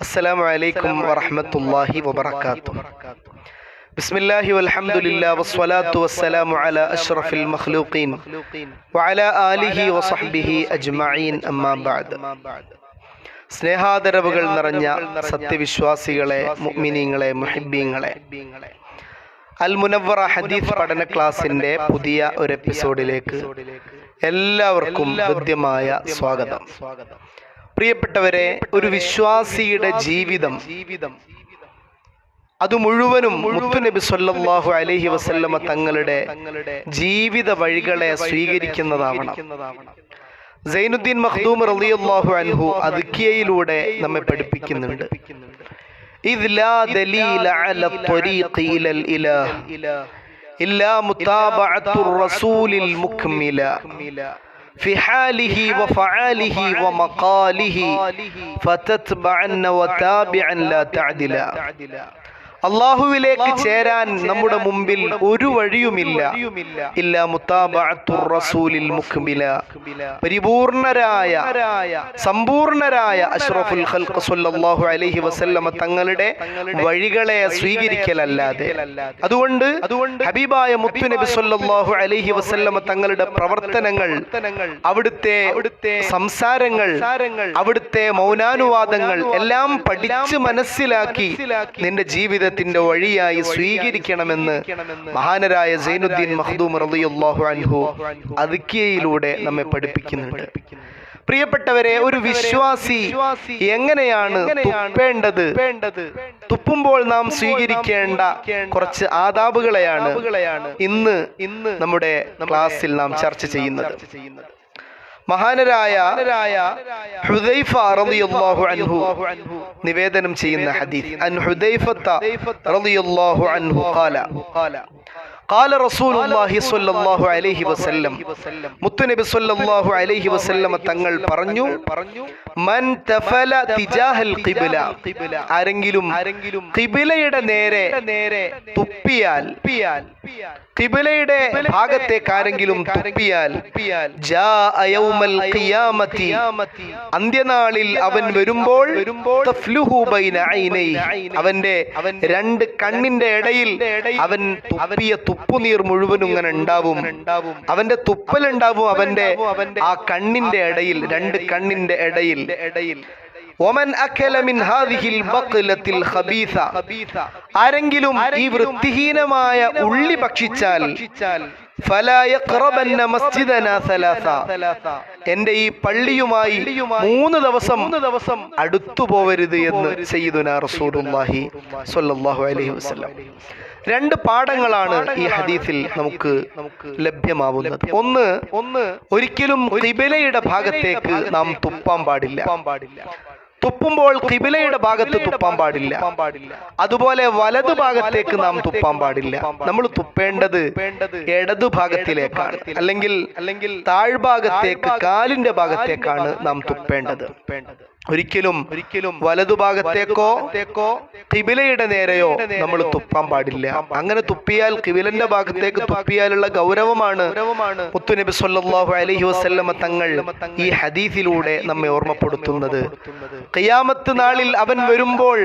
അസ്സലാമു അലൈക്കും വറഹ്മത്തുള്ളാഹി വബറകാതുഹു ബിസ്മില്ലാഹി വൽഹംദുലില്ലാഹി വസ്സലാത്തു വസ്സലാമു അലാ അഷ്റഫിൽ മഖ്ലൂഖീൻ വഅലാ ആലിഹി വസഹ്ബിഹി അജ്മഈൻ അമ്മാ ബഅദ്. സ്നേഹാദരവുകൾ നിറഞ്ഞ സത്യവിശ്വാസികളെ മുഅ്മിനീങ്ങളെ മുഹിബ്ബീങ്ങളെ. അൽ മുനവ്വറ ഹദീസ് പഠന ക്ലാസിന്റെ പുതിയ ഒരു എപ്പിസോഡിലേക്ക് എല്ലാവർക്കും ഹൃദ്യമായ സ്വാഗതം. പ്രിയപ്പെട്ടവരെ ഒരു വിശ്വാസിയുടെ ജീവിതം. ജീവിതം. അത് മുഴുവനും മുത്തുനബി സല്ലാഹു അലഹി വസല്ലമ തങ്ങളുടെ ജീവിത വഴികളെ സ്വീകരിക്കുന്നതാവണം. സൈനുദ്ദീൻ മഖ്ദൂം റളിയല്ലാഹു അൻഹു അതുക്കിയയിലൂടെ നമ്മെ പഠിപ്പിക്കുന്നുണ്ട്. ഇലാ മുത്താബഅത്തുർ റസൂലിൽ മുക്മില. في حاله وفعاله ومقاله فتتبعن وتابعن لا تعدلا. അള്ളാഹുവിലേക്ക് ചേരാൻ നമ്മുടെ മുമ്പിൽ ഒരു വഴിയുമില്ല. ഇല്ല റസൂലിൽ മുക്മില പരിപൂർണരായ സമ്പൂർണരായ അഷ്റഫുൽ ഖൽഖ് സല്ലല്ലാഹു അലൈഹി വസല്ലമ തങ്ങളുടെ വഴികളെ സ്വീകരിക്കലല്ലാതെ. അതുകൊണ്ട് ഹബീബായ മുത്തുനബി സല്ലല്ലാഹു അലൈഹി വസല്ലമ തങ്ങളുടെ പ്രവർത്തനങ്ങൾ അവിടുത്തെ സംസാരങ്ങൾ അവിടുത്തെ മൗനാനുവാദങ്ങൾ എല്ലാം പഠിച്ച് മനസ്സിലാക്കി നിന്റെ ജീവിതത്തിന്റെ വഴിയായി സ്വീകരിക്കണമെന്ന് മഹാനരായ സൈനുദ്ദീൻ മഹദൂം റളിയല്ലാഹു അൻഹു അദ്കിയയിലൂടെ നമ്മെ പഠിപ്പിക്കുന്നുണ്ട്. പ്രിയപ്പെട്ടവരെ ഒരു വിശ്വാസി എങ്ങനെയാണ് തുപ്പേണ്ടത്? തുപ്പുമ്പോൾ നാം സ്വീകരിക്കേണ്ട കുറച്ച് ആദാബുകളെയാണ് ഇന്ന് ഇന്ന് നമ്മുടെ ക്ലാസ്സിൽ നാം ചർച്ച ചെയ്യുന്നത്. മഹാനരായ ഹുദൈഫ റളിയല്ലാഹു അൻഹു നിവേദനം ചെയ്യുന്ന ഹദീസ്. അൻ ഹുദൈഫത്ത റളിയല്ലാഹു അൻഹു ഖാല. قال رسول الله കാല റസൂലുല്ലാഹി സ്വല്ലല്ലാഹു അലൈഹി വസല്ലം. صلى الله عليه وسلم തങ്ങൾ പറഞ്ഞു മൻ തഫല തിജാഹൽ ഖിബ്ല. ആരെങ്കിലും ഖിബലയുടെ നേരെ തുപ്പിയാൽ ഖിബ്ലയുടെ ഭാഗത്തേക്ക് ആരെങ്കിലും തുപ്പിയാൽ ജാ യൗമൽ ഖിയാമത്തി. അന്ത്യനാളിൽ അവൻ വരുമ്പോൾ തഫ്ലുഹു ബൈന ഐനൈ. അവന്റെ രണ്ട് കണ്ണിന്റെ ഇടയിൽ അവൻ തുപ്പിയ തുപ്പുനീർ മുഴുവനും ഇങ്ങനെ ഉണ്ടാവും. അവന്റെ തുപ്പൽ ഉണ്ടാവും അവന്റെ ആ കണ്ണിന്റെ ഇടയിൽ രണ്ട് കണ്ണിന്റെ ഇടയിൽ. ഇടയിൽ. ഒമൻ ആരെങ്കിലും ഈ വൃത്തിഹീനമായ ഉള്ളി ഭക്ഷിച്ചാൽ എന്റെ ഈ പള്ളിയുമായി മൂന്ന് ദിവസം ദിവസം അടുത്തു പോവരുത് എന്ന് റസൂലുള്ളാഹി സ്വല്ലല്ലാഹു അലൈഹി വസല്ലം. രണ്ട് പാഠങ്ങളാണ് ഈ ഹദീസിൽ നമുക്ക് ലഭ്യമാവുന്നത്. ഒന്ന് ഒന്ന് ഒരിക്കലും കിബിലയുടെ ഭാഗത്തേക്ക് നാം തുപ്പാൻ പാടില്ല. തുപ്പുമ്പോൾ കിബിലയുടെ ഭാഗത്ത് തുപ്പാൻ പാടില്ല. അതുപോലെ വലത് ഭാഗത്തേക്ക് നാം തുപ്പാൻ പാടില്ല. നമ്മൾ തുപ്പേണ്ടത് ഇടതു ഭാഗത്തിലേക്കാണ്. അല്ലെങ്കിൽ അല്ലെങ്കിൽ താഴ്ഭാഗത്തേക്ക് കാലിന്റെ ഭാഗത്തേക്കാണ് നാം തുപ്പേണ്ടത്. ഒരിക്കലും ഒരിക്കലും വലതുഭാഗത്തേക്കോ തേക്കോ കിബിലയുടെ നേരെയോ നമ്മൾ തുപ്പാൻ പാടില്ല. അങ്ങനെ തുപ്പിയാൽ കിബിലന്റെ ഭാഗത്തേക്ക് തുപ്പിയാലുള്ള ഗൗരവമാണ് മുത്തുനബി സല്ലാഹു അലൈഹി വസല്ലമ തങ്ങൾ ഈ ഹദീസിലൂടെ നമ്മെ ഓർമ്മപ്പെടുത്തുന്നത്. കയ്യാമത്ത് നാളിൽ അവൻ വരുമ്പോൾ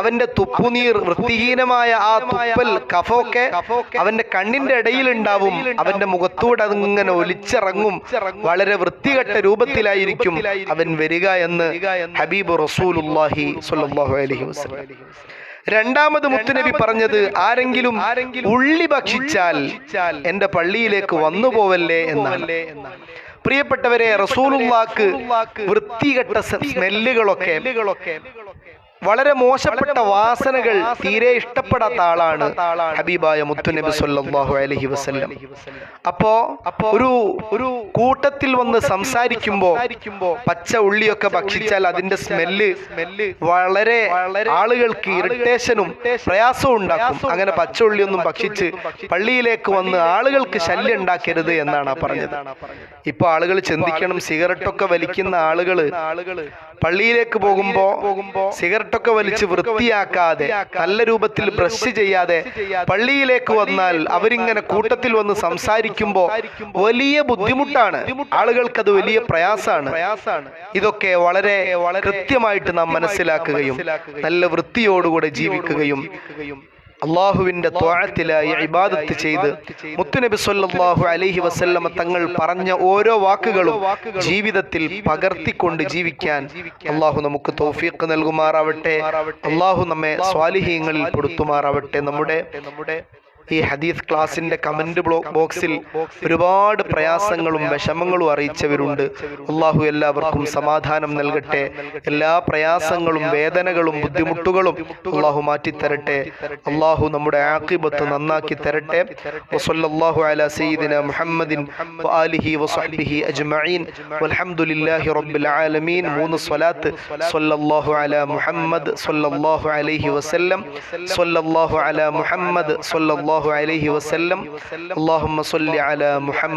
അവന്റെ തുപ്പുനീർ വൃത്തിഹീനമായ ആ തുപ്പൽ കഫോക്കെ അവന്റെ കണ്ണിന്റെ ഇടയിൽ ഉണ്ടാവും. അവന്റെ മുഖത്തൂടെ അതിങ്ങനെ ഒലിച്ചിറങ്ങും. വളരെ വൃത്തികെട്ട രൂപത്തിലായിരിക്കും അവൻ വരിക എന്ന് ഹബീബ് റസൂലുല്ലാഹി സ്വല്ലല്ലാഹു അലൈഹി വസല്ലം. രണ്ടാമത് മുത്തുനബി പറഞ്ഞത് ആരെങ്കിലും ഉള്ളി ഭക്ഷിച്ചാൽ എന്റെ പള്ളിയിലേക്ക് വന്നു പോവല്ലേ എന്നാണ്. പ്രിയപ്പെട്ടവരെ റസൂലുള്ളാക്ക് വൃത്തികെട്ട സ്മെല്ലുകളൊക്കെ വളരെ മോശപ്പെട്ട വാസനകൾ തീരെ ഇഷ്ടപ്പെടാത്ത ആളാണ് ഹബീബായ മുത്തുനബി സല്ലല്ലാഹു അലൈഹി വസല്ലം. അപ്പോ ഒരു ഒരു കൂട്ടത്തിൽ വന്ന് സംസാരിക്കുമ്പോ പച്ച ഉള്ളിയൊക്കെ ഭക്ഷിച്ചാൽ അതിന്റെ സ്മെല്ല് വളരെ ആളുകൾക്ക് ഇറിറ്റേഷനും പ്രയാസവും ഉണ്ടാക്കും. അങ്ങനെ പച്ച ഉള്ളിയൊന്നും ഭക്ഷിച്ച് പള്ളിയിലേക്ക് വന്ന് ആളുകൾക്ക് ശല്യം ഉണ്ടാക്കരുത് എന്നാണ് പറഞ്ഞത്. ഇപ്പൊ ആളുകൾ ചിന്തിക്കണം സിഗരറ്റൊക്കെ വലിക്കുന്ന ആളുകൾ പള്ളിയിലേക്ക് പോകുമ്പോ സിഗരറ്റൊക്കെ വലിച്ച് വൃത്തിയാക്കാതെ നല്ല രൂപത്തിൽ ബ്രഷ് ചെയ്യാതെ പള്ളിയിലേക്ക് വന്നാൽ അവരിങ്ങനെ കൂട്ടത്തിൽ വന്ന് സംസാരിക്കുമ്പോ വലിയ ബുദ്ധിമുട്ടാണ്. ആളുകൾക്ക് അത് വലിയ പ്രയാസമാണ്. ഇതൊക്കെ വളരെ കൃത്യമായിട്ട് നാം മനസ്സിലാക്കുകയും നല്ല വൃത്തിയോടുകൂടെ ജീവിക്കുകയും അള്ളാഹുവിന്റെ ത്വാഴത്തിലായി ഇബാദത്ത് ചെയ്ത് മുത്തുനബി സൊല്ലാഹു അലഹി വസല്ലമ തങ്ങൾ പറഞ്ഞ ഓരോ വാക്കുകളും ജീവിതത്തിൽ പകർത്തിക്കൊണ്ട് ജീവിക്കാൻ അള്ളാഹു നമുക്ക് തൗഫീഖ് നൽകുമാറാവട്ടെ. അള്ളാഹു നമ്മെ സ്വാലിഹീങ്ങളിൽ പെടുത്തുമാറാവട്ടെ. നമ്മുടെ ഈ ഹദീസ് ക്ലാസിന്റെ കമന്റ് ബോക്സിൽ ഒരുപാട് പ്രയാസങ്ങളും വിഷമങ്ങളും അറിയിച്ചവരുണ്ട്. അള്ളാഹു എല്ലാവർക്കും സമാധാനം നൽകട്ടെ. എല്ലാ പ്രയാസങ്ങളും വേദനകളും ബുദ്ധിമുട്ടുകളും അള്ളാഹു മാറ്റിത്തരട്ടെ. അള്ളാഹു നമ്മുടെ ആക്കിബത്ത് നന്നാക്കി തരട്ടെ. വസല്ലല്ലാഹു അലാ മുഹമ്മദിൻ വആലിഹി വസഹ്ബിഹി അജ്മഈൻ. വൽഹംദുലില്ലാഹി റബ്ബിൽ ആലമീൻ. മൂന്ന് സ്വലാത്ത്. സല്ലല്ലാഹു അലാ മുഹമ്മദ് സല്ലല്ലാഹു അലൈഹി വസല്ലം. സല്ലല്ലാഹു അലാ മുഹമ്മദ് സല്ലല്ലാഹു അലൈഹി വസല്ലം. അള്ളാഹുമ്മ സല്ലി അലാ മുഹമ്മദ്